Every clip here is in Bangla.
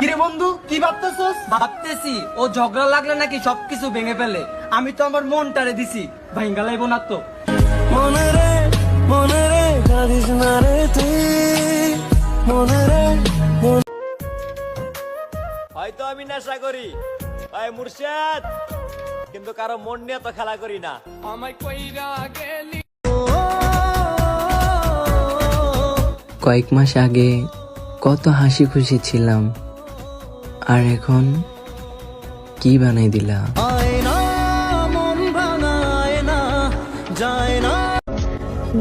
কিরে বন্ধু কি ভাবতেছস? ভাবতেছি ও ঝগড়া লাগলে নাকি সবকিছু ভেঙে ফেলে। আমি তো আমার মনটারে দিছি ভাইঙ্গা লাইব না তো। মনে রে মনে রে কাঁদিস না রে তুই। মনে রে হয়তো আমি নেশা করি। ভাই মুর্শেদ! কিন্তু কারও মন নিয়ে তো খেলা করি না। কয়েক মাস আগে কত হাসি খুশি ছিলাম। আর এখন কি বানাই দিলা? আয়না মন ভাঙায় না যায়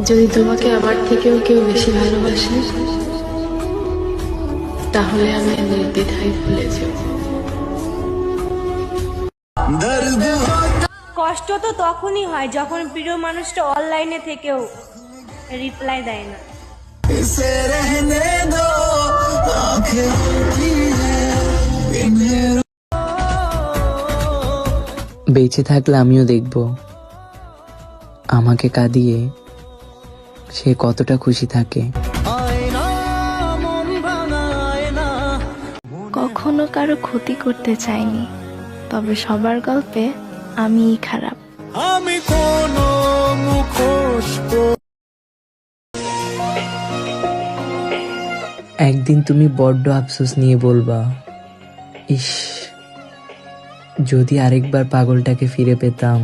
যদি তোমাকে আমার থেকেও কেউ বেশি ভালোবাসে তাহলে আমি নির্দ্বিধায় ভুলে যাব। কষ্ট তো তখনই হয় যখন প্রিয় মানুষটা অনলাইনে থেকেও রিপ্লাই দেয় না। বেঁচে থাকলে আমিও দেখব। আমাকে কাঁদিয়ে সে কতটা খুশি থাকে। কখনো কারও ক্ষতি করতে চাইনি তবে সবার গল্পে আমিই খারাপ। আমি কোনো মুখোশ একদিন তুমি বড্ড আফসোস নিয়ে বলবা ইস যদি আরেকবার পাগলটাকে ফিরে পেতাম।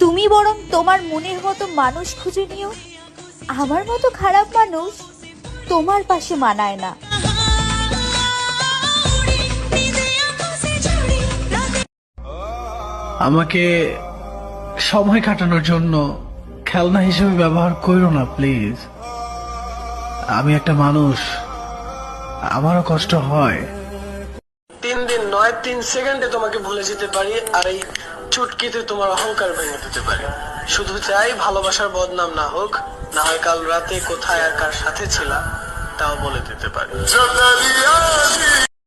তুমি বরং তোমার মনের মতো মানুষ খুঁজে নিও। আমার মতো খারাপ মানুষ তোমার পাশে মানায় না। আমাকে সময় কাটানোর জন্য খেলনা হিসেবে ব্যবহার করো না প্লিজ আমি একটা মানুষ। আমারও কষ্ট হয়। তিন দিন নয়, তিন সেকেন্ডে তোমাকে ভুলে যেতে পারি আর এই চুটকিতে তোমার অহংকার ভেঙে দিতে পারি। শুধু চাই ভালোবাসার বদনাম না হোক, না হয় কাল রাতে কোথায় আর কার সাথে ছিলাম, তাও বলে দিতে পারি।